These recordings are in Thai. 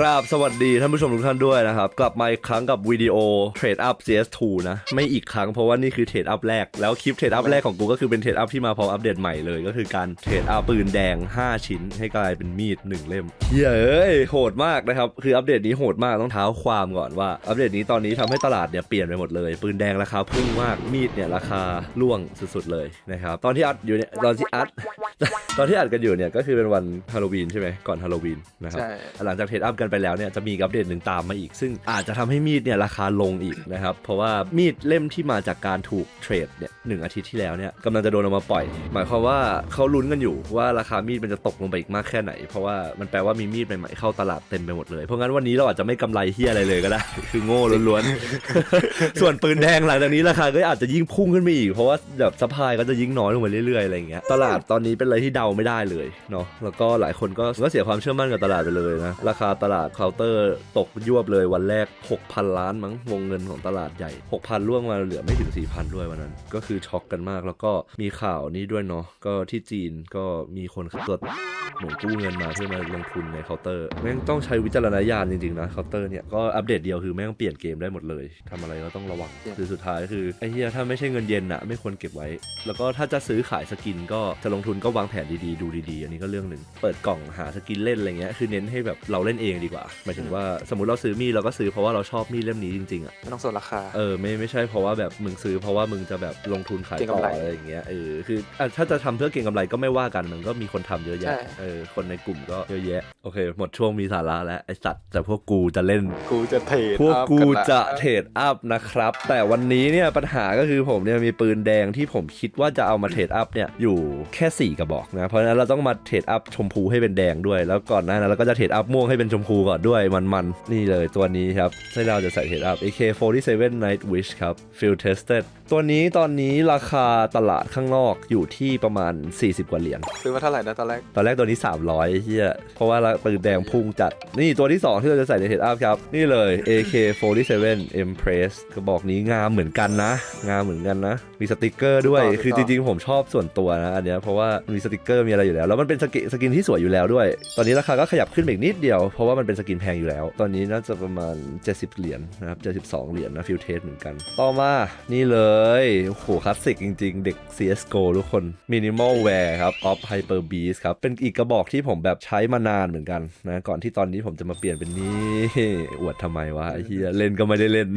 กราบสวัสดีท่านผู้ชมทุกท่านด้วยนะครับ กลับมาอีกครั้งกับวิดีโอเทรดอัพ CS2 นะ ไม่อีกครั้งเพราะว่านี่คือเทรดอัพแรก แล้วคลิปเทรดอัพแรกของกูก็คือเป็นเทรดอัพที่มาพร้อมอัปเดตใหม่เลยก็คือการเทรดอัพปืนแดง 5 ชิ้น ให้กลายเป็นมีด 1 เล่มเยเอ้ยโหดมากนะครับ คืออัปเดตนี้โหดมากต้องเท้าความก่อนว่าอัปเดตนี้ตอนนี้ทำให้ตลาดเนี่ยเปลี่ยนไปหมดเลย ปืนแดงราคาพุ่งมากมีดเนี่ยราคาร่วงสุดๆเลยนะครับตอนที่อัดอยู่เนี่ยตอนที่อัด ตอนที่อัดกันอยู่เนี่ยก็คือเป็นวันฮาโลวีนใช่ไหมก่อนฮาโลวีนนะครับใช่หลังจากเทรดอัพกันไปแล้วเนี่ยจะมีอีกอัปเดตหนึ่งตามมาอีก ซึ่งอาจจะทำให้มีดเนี่ยราคาลงอีกนะครับ เพราะว่ามีดเล่มที่มาจากการถูกเทรดเนี่ยหนึ่งอาทิตย์ที่แล้วเนี่ยกำลังจะโดนเอามาปล่อย หมายความว่าเขาลุ้นกันอยู่ว่าราคามีดมันจะตกลงไปอีกมากแค่ไหน เพราะว่ามันแปลว่ามีมีดใหม่ๆเข้าตลาดเต็มไปหมดเลย เพราะงั้นวันนี้เราอาจจะไม่กำไรเฮียอะไรเลยก็ได้ คือโง่ล้วนๆส่วนปืนแดงหลังจากนี้ราคาก็อาจจะยิ่งพุ่งขึ้นไปอีก เพราะว่าแบบสปายก็จะยิ่งน้อยลงไปเรื่อยๆอะไรอย่างเงี้ยตลาดตอนนี้เป็นอะไรที่เดาไม่ได้เลยเนาะแล้วก็หลายคนก็ก็เสียความเชื่อมั่นกับตลาดไปเลยนะ ราคาตลาดเคาน์เตอร์ตกยวบเลยวันแรก 6,000 ล้านมั้งวงเงินของตลาดใหญ่ 6,000ล่วงมาเหลือไม่ถึง 4,000 ด้วยวันนั้น ก็คือช็อกกันมากแล้วก็มีข่าวนี้ด้วยเนาะก็ที่จีนก็มีคนขับตัวเหมือนกู้เงินมาเพื่อมาลงทุนในเคาน์เตอร์แม่งต้องใช้วิจารณญาณจริงๆนะเคาน์เตอร์เนี่ยก็อัปเดตเดียวคือแม่งเปลี่ยนเกมได้หมดเลยทำอะไรก็ต้องระวังคือสุดท้ายคือไอ้เหี้ยถ้าไม่ใช่เงินเย็นอะไม่ควรเก็บไว้ แล้วก็ถ้าจะซื้อขายสกินก็จะลงทุนก็วางแผนดีๆ ดูดีๆ อันนี้ก็เรื่องหนึ่ง เปิดกล่องหาสกินเล่นอะไรเงี้ย คือเน้นให้แบบเราเล่นเองดีกว่า หมายถึงว่าสมมติเราซื้อมีดเราก็ซื้อเพราะว่าเราชอบมีดเล่มนี้จริงๆอะไม่ต้องสนราคา เออไม่ไม่ใช่เพราะว่าแบบมึงซื้อเพราะว่ามึงจะแบบลงทุนขายเก็งต่อกำไรอะไรอย่างเงี้ย เออคืออะถ้าจะทำเพื่อเก็งกำไรก็ไม่ว่ากัน มันก็มีคนทำเยอะใช่แยะ เออคนในกลุ่มก็เยอะแยะ โอเค หมดช่วงมีสาระแล้วไอสัตว์แต่พวกกูจะเล่น กูจะเทรดพวกอัพกูนลจะเทรดอัพนะครับ แต่วันนี้เนี่ยปัญหาก็คือผมเนี่ยมีปืนแดงที่ผมคิดว่าจะเอามาเทรดอัพเนี่ยอยู่แค่ 4 กระบอกนะเพราะฉะนั้นเราต้องมาเทรดอัพชมพูให้เป็นแดงด้วย แล้วก่อนหน้านั้นเราก็จะเทรดอัพม่วงให้เป็นชมพูก่อนด้วยมันๆนี่เลยตัวนี้ครับที่เราจะใส่เทรดอัพ AK47 Night Wish ครับ Field Tested ตัวนี้ตอนนี้ราคาตลาดข้างนอกอยู่ที่ประมาณ 40 กว่าเหรียญ ซื้อมาเท่าไหร่นะตอนแรก ตอนแรกตัวนี้ 300เฮียเพราะว่าปืนแดงพุ่งจัด นี่ตัวที่ 2 ที่เราจะใส่ในเทดอัพครับ นี่เลย AK47 Empress กระบอกนี้งามเหมือนกันนะ งามเหมือนกันนะ มีสติกเกอร์ด้วยถูกต้องคือจริงๆ ผมชอบส่วนตัวนะอันเนี้ยเพราะว่ามีสติกเกอร์มีอะไรอยู่แล้ว แล้วมันเป็นสกิสกินที่สวยอยู่แล้วด้วย ตอนนี้ราคาก็ขยับขึ้นไปอีกนิดเดียว เพราะว่ามันเป็นสกินแพงอยู่แล้ว ตอนนี้น่าจะประมาณ 70 เหรียญนะครับ 72 เหรียญนะฟิลเทสเหมือนกัน ต่อมา นี่เลยโอ้โห คลาสสิกจริง ๆ เด็ก CSGO ทุกคน Minimal Wear ครับ Off Hyper Beast ครับ เป็นอีกกระบอกที่ผมแบบใช้มานานเหมือนกันนะ ก่อนที่ตอนนี้ผมจะมาเปลี่ยนเป็นนี่อวดทำไมวะไอ้เฮียเล่นก็ไม่ได้เล่น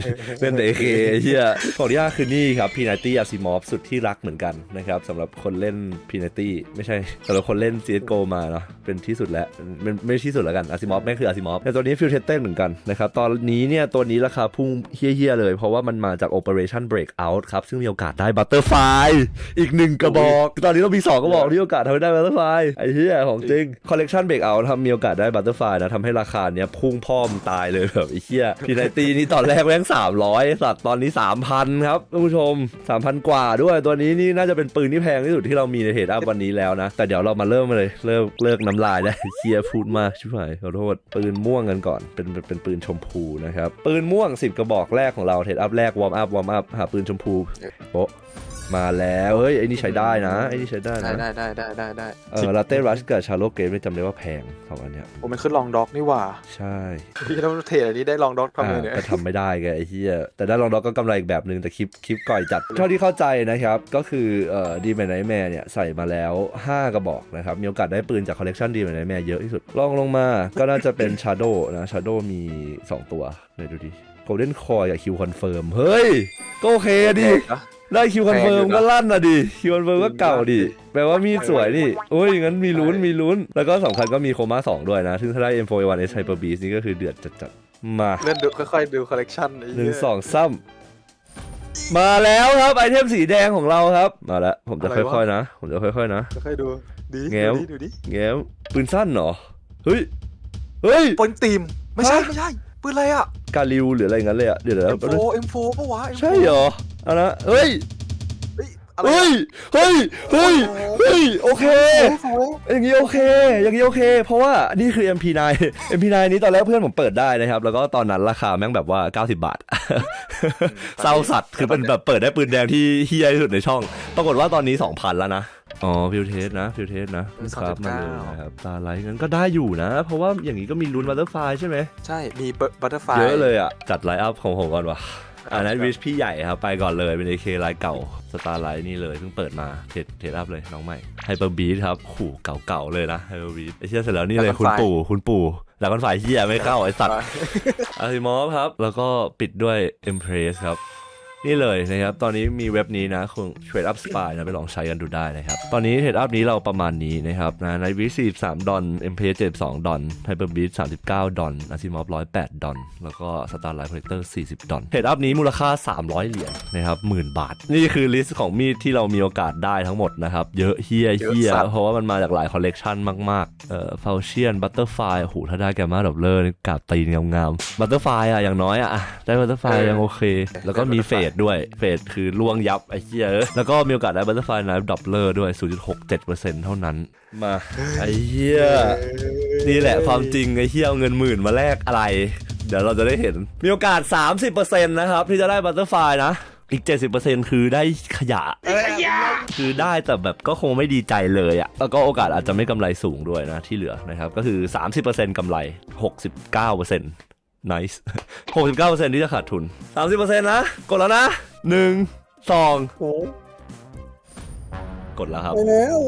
เล่นแต่ AK ไอ้เฮียของที่ห้าคือนี่ครับ p n ตี้ Asimov สุดที่รักเหมือนกันนะครับสำหรับคนเล่น p n ตี้ไม่ใช่สำหรับคนเล่น CSGO มาเนาะเป็นที่สุดแล้วมันไม่ที่สุดแล้วกัน Asimov แม่งคือ Asimov แต่ตัวนี้ Field Tested เหมือนกันนะครับตอนนี้เนี่ยตัวนี้ราคาพุ่งเฮี้ยๆเลย เพราะว่ามันมาจาก Operation Breakout ครับ ซึ่งมีโอกาสได้ Butterfly อีกหนึ่งกระบอก ตอนนี้เรามีสองกระบอกที่โอกาสทำให้ได้ Butterfly ไอ้เหี้ยของจริง Collection Breakout ทำมีโอกาสได้ Butterfly นะทำให้ราคาเนี้ยพุ่งพ่อมตายเลยแบบไอ้เหี้ยพีไนตีนี่ตอนแรกแม่ง300สัตว์ตอนนี้3,000ครับท่านผู้ชม3,000กว่าด้วยตัวนี้นี่น่าจะเป็นปืนที่แพงที่สุดที่เรามีในเทรดอัพวันนี้แล้วนะ แต่เดี๋ยวเรามาเริ่มเลยเลิกเลิกน้ำลายได้เชียพูดมากชิบหายขอโทษปืนม่วงกันก่อนเป็นเป็นเป็นปืนชมพูนะครับปืนม่วง 10 กระบอกแรกของเราเทรดอัพแรกวอร์มอัพวอร์มอัพหาปืนชมพูโป๊ะมาแล้วเฮ้ยไอ้นี่ใช้ได้นะไอ้นี่ใช้ได้ได้นะได้ได้ได้ได้ได้เออลาเต้รัชกับชาโลเกมไม่จำได้ว่าแพงสองอันเนี้ยโอ้มันขึ้นลองด็อกนี่หว่าใช่พี่ต้องเทรดอันนี้ได้ลองด็อกทำอ่าเลยเนี่ยก็ทำไม่ได้ไงไอ้เหี้ยแต่ได้ลองดอกก็กำไรอีกแบบหนึ่งแต่คลิปคลิปก่อยจัดเท่าที่เข้าใจนะครับ ก็คือเอ่อดีแมนไนแมร์เนี่ยใส่มาแล้ว 5 กระบอกนะครับ มีโอกาสได้ปืนจากคอลเลกชันดีแมนไนแมร์เยอะที่สุดลองลงมาก็น่าจะเป็นชาโดนะชาโดมี 2 ตัวไหนดูดิโก ลเด้นคอยกับคิวคอนเฟิร์มเฮ้ย ก็โอเคดิเนอะได้คิวคอนเฟิร์มแพงอยู่นะก็ลั่นอะดิ คิวคอนเฟิร์มก็เก่าดิ แปลว่ามีดสวยดิโอ้ยงั้นมีลุ้นมีลุ้น แล้วก็สำคัญก็มีโคม่า2ด้วยนะ ซึ่งถ้าได้ M4A1 S Hyper Beast นี่ก็คือเดือดจัดๆ มาเล่นดูค่อยๆดูคอลเลกชันไอ้หเหี้นึ่ยงสองซ้ำมาแล้วครับไอเทมสีแดงของเราครับ มาแล้วผมจะค่อยๆนะ ผมจะค่อยๆนะค่อยๆดูดีแง้วดูดิดูดิแง้มปืนสั้นเหรอเฮ้ยเฮ้ยปนตีมไม่ใช่ฮะไม่ใช่ ปืนอะไรอะกาลิวหรืออะไรงั้นเลยอะเดี๋ยวเดี๋ยว M4 M4 ปะวะ M4 ใช่เหรอเอานะเฮ้ยเฮ้ยอะไรเฮ้ยเฮ้ย เฮ้ย เฮ้ย โอเคโอ้โหอย่างนี้โอเค อย่างนี้โอเค เพราะว่านี่คือ MP9 MP9 นี้ตอนแรกเพื่อนผมเปิดได้นะครับ แล้วก็ตอนนั้นราคาแม่งแบบว่า 90 บาท เศร้าสัตว์ คือเป็นแบบเปิดได้ปืนแดงที่เฮี้ยที่สุดในช่อง ปรากฏว่าตอนนี้ 2,000 แล้วนะ อ๋อฟิวเทสนะฟิวเทสนะเออครับมาเลย39นะครับตาไลท์งั้นก็ได้อยู่นะ เพราะว่าอย่างนี้ก็มีลุ้นบัตเตอร์ไฟใช่ไหมใช่ มีบัตเตอร์ไฟเยอะเลยอะ จัดไลน์อัพของผมก่อนว่ะอันนั้นครับวิชพี่ใหญ่ครับ ไปก่อนเลยเป็น AK ไลน์เก่าสตาร์ไลท์นี่เลยเพิ่งเปิดมาเทรดเทรดอัพเลยน้องใหม่ไฮเปอร์บีทครับขู่เก่าๆเลยนะไฮเปอร์บีทไอเชี่ยเสร็จแล้วนี่เลยคุณปู่คุณปู่แล้วกันฝ่ายเฮียไม่เข้าไอสัตว์อาริมอฟครับ แล้วก็ปิดด้วย Empress ครับ นี่เลยนะครับ ตอนนี้มีเว็บนี้นะคุณ Trade Up Spy นะไปลองใช้กันดูได้นะครับ ตอนนี้ Trade Up นี้เราประมาณนี้นะครับนะในวิ43ดอล Empress 72ดอล Hyperbeat 39ดอล Asimov 108ดอลแล้วก็ Starlight Projector 40ดอล Trade Up นี้มูลค่า300เหรียญนะครับหมื่นบาท นี่คือลิสต์ของมีดที่เรามีโอกาสได้ทั้งหมดนะครับ เยอะเฮียเฮียเยอะสัสเพราะว่ามันมาจากหลายคอลเลกชันมากๆเอ่อฟ u เชียนบัตเตอร์ไฟโอ้โหถ้าได้แกมมาดับเลอร์กาบตีนงามๆบัตเตอร์ไฟอะอย่างน้อยอะอะได้บัตเตอร์ไฟยังโอเค แล้วก็มีเฟดด้วยเฟดคือล่วงยับไอ้เหี้ยเอ้ยแล้วก็มีโอกาสได้บัตเตอร์ไฟไนฟ์ดับเลอร์ด้วย 0.67%เท่านั้น มาไอ้เหี้ยนี่แหละความจริงไอ้เหี้ยเอาเงินหมื่นมาแลกอะไร เดี๋ยวเราจะได้เห็น มีโอกาส 30%นะครับที่จะได้บัตเตอร์ไฟนะอีก 70%คือได้ขยะ คือได้แต่แบบก็คงไม่ดีใจเลยอะแล้วก็โอกาสอาจจะไม่กำไรสูงด้วยนะที่เหลือนะครับ ก็คือ 30%กำไร 69% nice 69%ที่จะขาดทุน 30%นะ กดแล้วนะ 1 2 โอ้กดแล้วครับ ไปแล้ว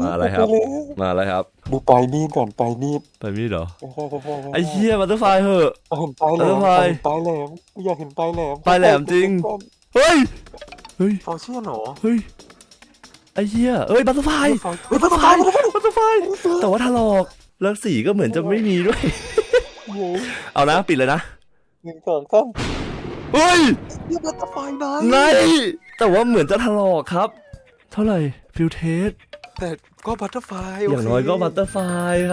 มาเลยครับไปแล้วมาแล้วครับ ดูปลายมีดก่อนปลายมีดไปมีดเหรอ ค่อยๆๆๆไอ้เหี้ยบัตเตอร์ไฟเหอะเห็นปลายแหลมเออไปเห็นปลายแหลมอยากเห็นปลายแหลมปลายแหลมจริง เฮ้ย เฮ้ยฟอเชียนเหรอเฮ้ย ไอ้เหี้ยเอ้ยบัตเตอร์ไฟ เฮ้ยบัตเตอร์ไฟบัตเตอร์ไฟ แต่ว่าถลอก แล้วสีก็เหมือนจะไม่มีด้วยโอ้โห เอานะปิดเลยนะหนึ่งสองสามเฮ้ยนี่บัตเตอร์ไฟนะไงแต่ว่าเหมือนจะถลอกครับ เท่าไหร่ฟิลเทสแต่ก็บัตเตอร์ไฟอย่างน้อยก็บัตเตอร์ไฟ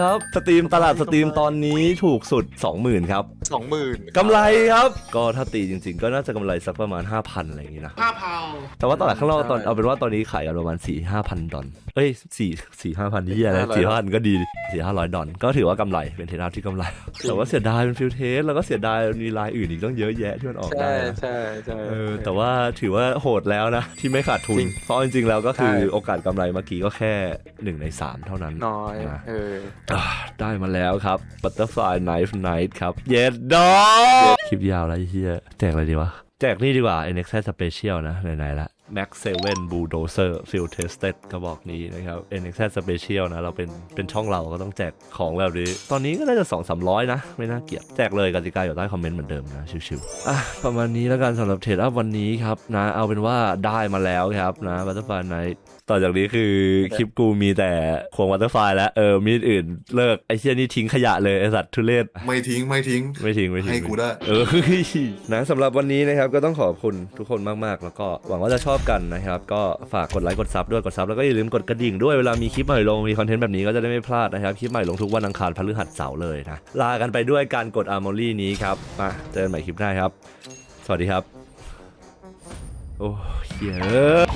ครับ สตรีมตลาดสตรีมตอนนี้ถูกสุด 20,000 ครับสองหมื่นกำไรครับ ก็ถ้าตีจริง ๆ ก็น่าจะกำไรสักประมาณ 5,000 อะไรอย่างนี้นะผ้าเผาแต่ว่าตลาดข้างนอกตอนเอาเป็นว่าตอนนี้ขายกันประมาณ 4 5 0 0 0 ดอลเอ้ย4 4 5 0 0 0ที่อะไรสี่ห้าพันก็ดี4 500ดอลก็ถือว่ากำไรเป็นเทรดที่กำไร แต่ว่าเสียดายเป็นฟิลเทสแล้วก็เสียดายมีลายอื่นอีกต้องเยอะแยะที่มันออกใช่ได้นะใช่ใช่เออแต่ว่าถือว่าโหดแล้วนะที่ไม่ขาดทุนจริงเพราะจริงๆแล้วก็คือใช่โอกาสกำไรเมื่อกี้ก็แค่1 ใน 3 เท่านั้นน้อยนะเอออ่าได้มาแล้วครับ Butterfly Knife Night ครับ เย็ดดอคลิปยาวแล้วไอ้เฮียแจกอะไรดีวะ แจกนี่ดีกว่า NX Special นะ ไหนๆละ Max 7 Bulldozer Field Tested กระบอกนี้นะครับ NX Special นะ เราเป็นเป็นช่องเราก็ต้องแจกของแบบนี้ ตอนนี้ก็น่าจะ 2 3 0 0 นะ ไม่น่าเกลียดแจกเลยกติกาอยู่ใต้คอมเมนต์เหมือนเดิมนะ ชิวๆอะประมาณนี้แล้วกันสำหรับเทรดอัพวันนี้ครับนะ เอาเป็นว่าได้มาแล้วครับนะ Butterfly Night ต่อจากนี้คือคลิปกูมีแต่ควงวัตเตอร์ไฟแล้วเออมีดอื่นเลิกไอเชี่ยนี่ทิ้งขยะเลยไอสัตว์ทุเรศไม่ทิ้งไม่ทิ้งไม่ทิ้งไม่ทิ้งให้กูได้เออนะสำหรับวันนี้นะครับก็ต้องขอบคุณทุกคนมากๆ แล้วก็หวังว่าจะชอบกันนะครับ ก็ฝากกดไลค์กดซับด้วยกดซับแล้วก็อย่าลืมกดกระดิ่งด้วยเวลามีคลิปใหม่ลงมีคอนเทนต์แบบนี้ก็จะได้ไม่พลาดนะครับ คลิปใหม่ลงทุกวันอังคารพฤหัสเสาร์เลยนะลากันไปด้วยการกดอาร์มอรี่นี้ครับมาเจอกันใหม่คลิปหน้าครับ สวัสดีครับ โอ้เฮียเอะ